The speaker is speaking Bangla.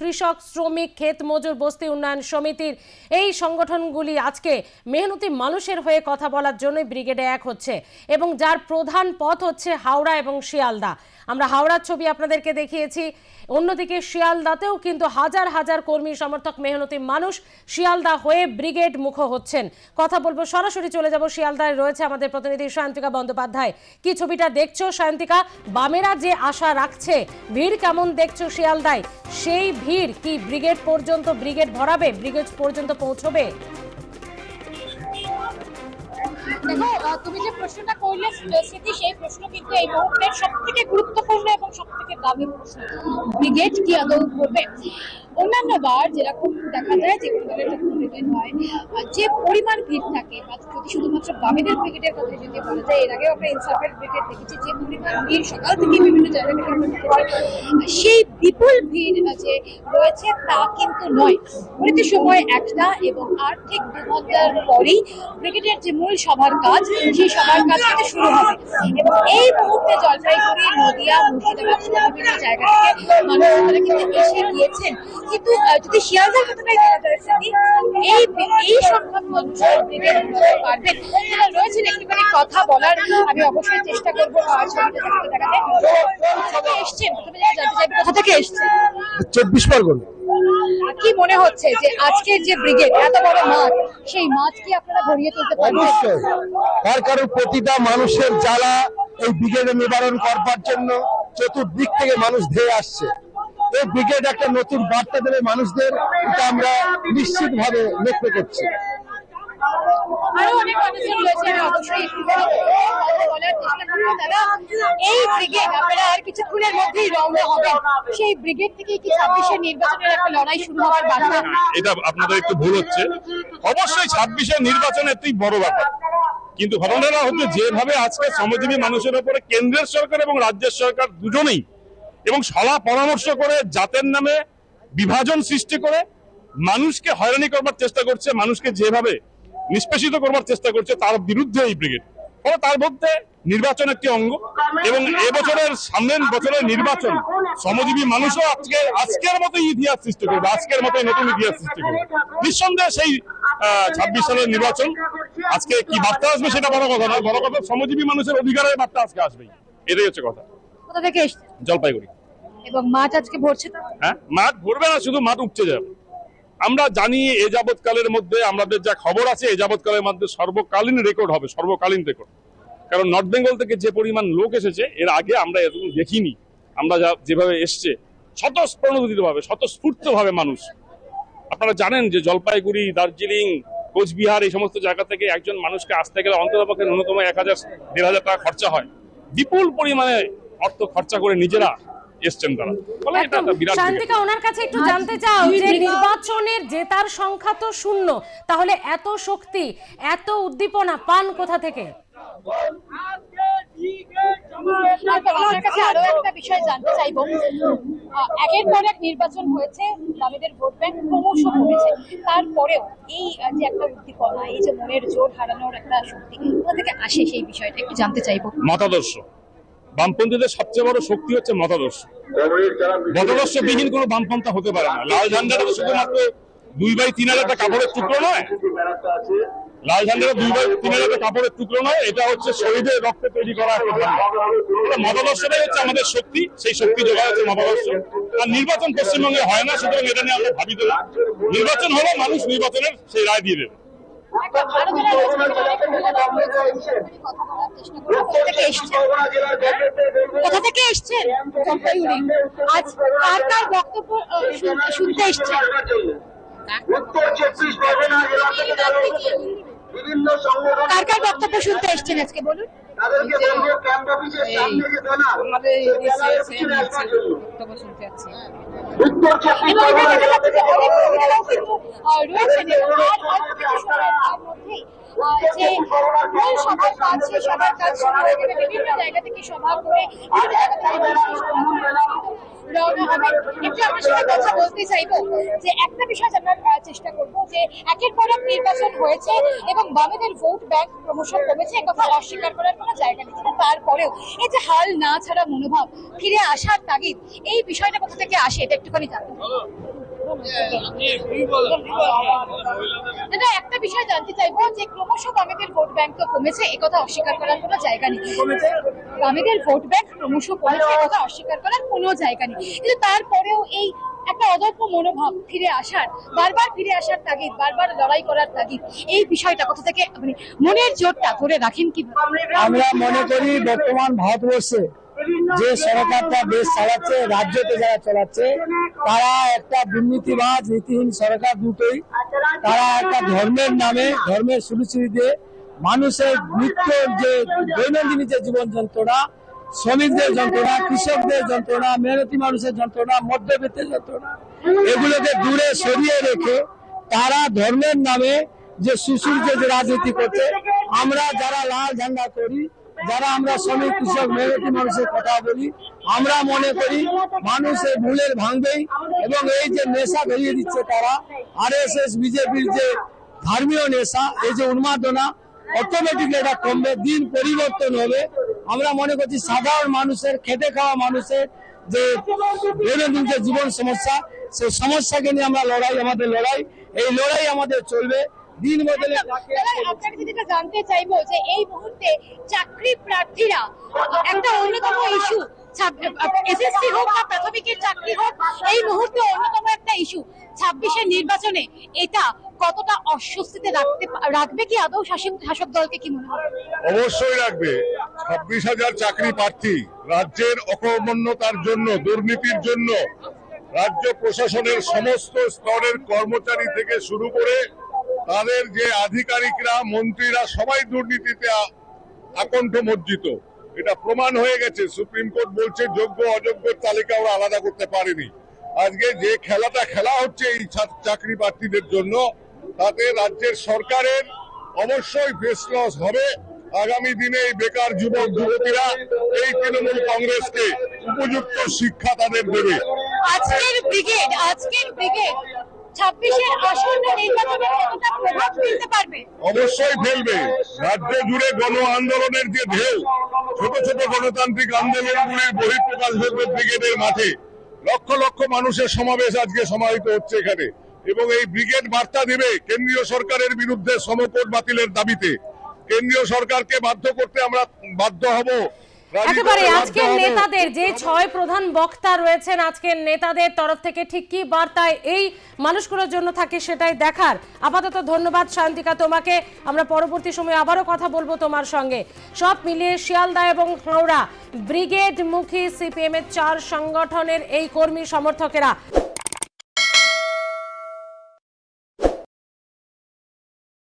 কৃষক, শ্রমিক, ক্ষেত, মজুর, বস্তি উন্নয়ন সমিতির এই সংগঠনগুলি আজকে মেহনতি মানুষের হয়ে কথা বলার জন্যই ব্রিগেডে এক হচ্ছে এবং যার প্রধান পথ হচ্ছে হাওড়া এবং শিয়ালদা। আমরা হাওড়ার ছবি আপনাদেরকে দেখিয়েছি। অন্যদিকে শিয়ালদাতেও কিন্তু হাজার হাজার কর্মী সমর্থক মেহনতি মানুষ শিয়ালদা হয়ে ব্রিগেড মুখ হচ্ছেন। কথা বলব, সরাসরি চলে যাব শিয়ালদায়। রয়েছে আমাদের প্রতিনিধি সায়ন্তিকা বন্দ্যোপাধ্যায়। কি ছবিটা দেখছ সায়ন্তিকা? বামেরা যে আশা রাখছে, ভিড় কেমন দেখছ শিয়ালদায়? সেই ভিড় কি ব্রিগেড পর্যন্ত, ব্রিগেড ভরাবে, ব্রিগেড পর্যন্ত পৌঁছবে? দেখো তুমি যে প্রশ্নটা করলে স্মৃতি সেই প্রশ্ন কিন্তু এই মুহূর্তের সব থেকে গুরুত্বপূর্ণ এবং সব থেকে দামি প্রশ্ন। ব্রিগেড কি আদৌ করবে? অন্যান্য বার যেরকম দেখা যায় যে কোনো হয় যে পরিমাণ ভিড় থাকে যদি শুধুমাত্র বামেদের ক্রিকেটের কথা যদি বলা যায়, এর আগেও আমরা ইনসাফের ক্রিকেট দেখেছি যে পরিমাণ ভিড়, সকাল থেকে বিভিন্ন জায়গা থেকে সেই বিপুল ভিড় যে রয়েছে তা কিন্তু নয়। ঘড়িতে সময় একটা এবং আর ঠিক পরেই ব্রিগেডের যে মূল সভার কাজ, সেই সভার কাজ কিন্তু শুরু হবে। এবং এই মুহূর্তে জলপাইগুড়ি, নদিয়া, মুর্শিদাবাদ বিভিন্ন জায়গা থেকে মানুষ কিন্তু এসে গিয়েছেন। কিন্তু যদি শিয়ালদার বলা যায় এই এই সংখ্যক মানুষ ব্রিগেড করতে পারবেন যারা রয়েছেন একটুখানি কথা বলার আমি অবশ্যই চেষ্টা করব ছবিটা কোথা এসছেন? প্রথমে জানতে চাইব কোথা থেকে এসছেন? চব্বিশ পরগনা। কি মনে হচ্ছে যে আজকের যে ব্রিগেড এত বড় মাঠ সেই মাঠ কি আপনারা ভরিয়ে তুলতে পারবেন? অবশ্যই। তার কারণ প্রতিটা মানুষের জ্বালা এই ব্রিগেডে নিবারণ করবার জন্য চতুর্দিক থেকে মানুষ ধেয়ে আসছে। এই ব্রিগেড একটা নতুন বার্তা দেবে মানুষদের এটা আমরা নিশ্চিত ভাবে লক্ষ্য করছি। এই ব্রিগেড আপনারা আর কিছুক্ষণের মধ্যেই রওনা হবেন। সেই ব্রিগেড থেকে কি ছাব্বিশের নির্বাচনের একটা লড়াই শুরু হওয়ার বার্তা? এটা আপনাদের একটু ভুল হচ্ছে। অবশ্যই ছাব্বিশের বড় ব্যাপার। কিন্তু ঘটনাটা হচ্ছে যেভাবে আজকে শ্রমজীবী মানুষের উপরে কেন্দ্রের সরকার এবং রাজ্যের সরকার দুজনেই এবং সলা পরামর্শ করে জাতের নামে বিভাজন সৃষ্টি করে মানুষকে হয়রানি করবার চেষ্টা করছে, মানুষকে যেভাবে নিষ্পেষিত করবার চেষ্টা করছে, তার বিরুদ্ধে এই ব্রিগেড। ফলে তার মধ্যে নির্বাচন একটি অঙ্গ এবং এবছরের সামনের বছরের নির্বাচন শ্রমজীবী মানুষও আজকে আজকের মতো ইতিহাস সৃষ্টি করবে, আজকের মতো নতুন ইতিহাস সৃষ্টি করবে। নিঃসন্দেহে সেই ছাব্বিশ সালের নির্বাচন, আজকে কি বার্তা আসবে সেটা বড় কথা নয়, বড় কথা শ্রমজীবী মানুষের অধিকারের বার্তা আজকে আসবেই। এটাই হচ্ছে কথা। জলপাইগুড়ি। এবং মাঠ আজকে ভরছে তো? হ্যাঁ মাঠ ভরবে না শুধু মাঠ উপচে যাবে। আমরা জানি এ যাবৎকালের মধ্যে আমাদের যা খবর আছে এ যাবৎকালের মধ্যে সর্বকালীন রেকর্ড হবে সর্বকালীন রেকর্ড কারণ নর্থ বেঙ্গল থেকে যে পরিমাণ লোক এসেছে এর আগে আমরা এরকম দেখিনি। আমরা যা যেভাবে এসছে স্বতঃস্ফূর্ত ভাবে স্বতঃস্ফূর্ত ভাবে মানুষ। আপনারা জানেন যে জলপাইগুড়ি দার্জিলিং কোচবিহার এই সমস্ত জায়গা থেকে একজন মানুষকে আসতে গেলে অন্ততপক্ষে ন্যূনতম এক হাজার দেড় হাজার টাকা খরচা হয়। বিপুল পরিমাণে অর্থ খরচা করে নিজেরা এসছেন তারা। ফলে এটা বিরাট শান্তিকা ওনার কাছে একটু জানতে চাও যে নির্বাচনের জেতার সংখ্যা তো শূন্য তাহলে এত শক্তি এত উদ্দীপনা পান কোথা থেকে? আপনার কাছে আরও একটা বিষয় জানতে চাইব। একের পর এক নির্বাচন হয়েছে বামেদের ভোট ব্যাংক ক্রমশ কমেছে। তারপরেও এই যে একটা উদ্দীপনা এই যে মনের জোর হারানোর একটা শক্তি কোথা থেকে আসে সেই বিষয়টা একটু জানতে চাইব। মতাদর্শ। বামপন্থীদের সবচেয়ে বড় শক্তি হচ্ছে মতাদর্শ। মতাদর্শবিহীন কোনো বামপন্থা হতে পারে না। লাল ঝান্ডাটা শুধুমাত্র দুই বাই তিন হাজার কাপড়ের টুকরো নয়। লাল ঝান্ডাটা দুই বাই তিন হাজার কাপড়ের টুকরো নয়। এটা হচ্ছে শহীদের রক্তে তৈরি করা ঝান্ডা মতাদর্শটাই হচ্ছে আমাদের শক্তি। সেই শক্তি যোগায় হচ্ছে মতাদর্শ। আর নির্বাচন পশ্চিমবঙ্গে হয় না, সুতরাং এটা নিয়ে আমরা ভাবিতে না। নির্বাচন হলে মানুষ নির্বাচনের সেই রায় দিয়ে দেবে। কথা থেকে এসছেন? আজ কার কার বক্তব্য শুনতে এসছেন? উত্তর চব্বিশ পরগনা জেলা থেকে। কার কার বক্তব্য শুনতে এসছেন আজকে বলুন? তাদেরকে বলব ক্যাম্প অফিসের সামনে যে মূল সভার কাজ সেই সভার কাজ শুরু হয়ে যাবে বিভিন্ন জায়গা থেকে সভা করে বিভিন্ন জায়গা থেকে রওনা একটু আপনার সাথে কথা বলতে চাইব যে একটা বিষয় জানার আহ, চেষ্টা করব যে একের পর এক নির্বাচন হয়েছে এবং বামেদের ভোট ব্যাংক প্রমোশন কমেছে কথা অস্বীকার করার কোনো জায়গা নেই। কিন্তু তারপরেও এই যে হাল না ছাড়া মনোভাব, ফিরে আসার তাগিদ, এই বিষয়টা কোথা থেকে আসে এটা একটুখানি জানতে একটা বিষয় জানতে চাইব যে ক্রমশ বামেদের ভোট ব্যাংক তো কমেছে একথা অস্বীকার করার কোনো জায়গা নেই। বামেদের ভোট ব্যাংক ক্রমশ কমেছে, এ কথা অস্বীকার করার কোনো জায়গা নেই। কিন্তু তারপরেও এই একটা অদম্য মনোভাব ফিরে আসার, বারবার ফিরে আসার তাগিদ, বারবার লড়াই করার তাগিদ, এই বিষয়টা কোথা থেকে মানে মনের জোরটা ধরে রাখেন কি আমরা মনে করি বর্তমান ভারতবর্ষে যে সরকারটা দেশ চালাচ্ছে রাজ্যতে যারা চালাচ্ছে, তারা একটা দুর্নীতিবাজ, নীতিহীন সরকার দুটোই। তারা একটা ধর্মের নামে, ধর্মের সুরুচুরি দিয়ে মানুষের নিত্য যে দৈনন্দিন যে জীবন যন্ত্রণা শ্রমিকদের যন্ত্রণা, কৃষকদের যন্ত্রণা, মেহনতি মানুষের যন্ত্রণা, মধ্যবিত্তের যন্ত্রণা, এগুলোকে দূরে সরিয়ে রেখে তারা ধর্মের নামে যে সুসূর্য যে রাজনীতি করছে, আমরা যারা লাল ঝান্ডা করি, যারা আমরা শ্রমিক, কৃষক, মেহনতি মানুষের কথা বলি, আমরা মনে করি মানুষ এই ভুলের ভাঙবেই এবং এই যে নেশা ধরিয়ে দিচ্ছে তারা আর এস এস বিজেপির যে ধর্মীয় নেশা, এই যে উন্মাদনা অটোমেটিক এটা কমবে, দিন পরিবর্তন হবে। আমরা মনে করছি সাধারণ মানুষের খেতে খাওয়া মানুষের যে দৈনন্দিন যে জীবন সমস্যা সেই সমস্যাকে নিয়ে আমরা লড়াই আমাদের লড়াই এই লড়াই আমাদের চলবে। দিন বদলে আপনার যেটা জানতে চাইব যে এই মুহূর্তে চাকরি প্রার্থীরা একটা অন্যতম ইস্যু এসএসসি হোক বা প্রাথমিকের চাকরি হোক, এই মুহূর্তে অন্যতম একটা ইস্যু ছাব্বিশের নির্বাচনে এটা কতটা অস্বস্তিতে রাখতে রাখবে কি আদৌ শাসক দলকে কি মনে অবশ্যই রাখবে। ছাব্বিশ হাজার চাকরি প্রার্থী রাজ্যের অকর্মণ্যতার জন্য, দুর্নীতির জন্য রাজ্য প্রশাসনের সমস্ত স্তরের কর্মচারী থেকে শুরু করে তাদের যে আধিকারিকরা, মন্ত্রীরা সবাই দুর্নীতিতে আকণ্ঠ এটা প্রমাণ হয়ে গেছে। সুপ্রিম কোর্ট বলছে যোগ্য অযোগ্যের তালিকা ওরা আলাদা করতে পারেনি। আজকে যে খেলাটা খেলা হচ্ছে এই চাকরি প্রার্থীদের জন্য তাতে রাজ্যের সরকারের অবশ্যই ফেস লস হবে। আগামী দিনে এই বেকার যুবক যুবতীরা এই তৃণমূল কংগ্রেসকে উপযুক্ত শিক্ষা তাদের দেবে। আজকের ব্রিগেড আজকের ব্রিগেড অবশ্যই ফেলবে। রাজ্য জুড়ে গণ আন্দোলনের যে ঢেউ ছোট ছোট গণতান্ত্রিক আন্দোলনগুলির বহিঃপ্রকাশ ঘটবে ব্রিগেডের মাঠে। লক্ষ লক্ষ মানুষের সমাবেশ আজকে সমাহিত হচ্ছে এখানে। এবং এই ব্রিগেড বার্তা দেবে কেন্দ্রীয় সরকারের বিরুদ্ধে সমকোট বাতিলের দাবিতে। কেন্দ্রীয় সরকারকে বাধ্য করতে আমরা বাধ্য হব। একেবারে আজকের নেতাদের যে ছয় প্রধান বক্তা রয়েছেন আজকের নেতাদের তরফ থেকে ঠিক কি বার্তায় এই মানুষগুলোর জন্য থাকে সেটাই দেখার। আপাতত ধন্যবাদ শান্তিকা তোমাকে। আমরা পরবর্তী সময়ে আবারও কথা বলব তোমার সঙ্গে। সব মিলিয়ে শিয়ালদা এবং হাওড়া ব্রিগেড মুখী সিপিএম এর চার সংগঠনের এই কর্মী সমর্থকেরা।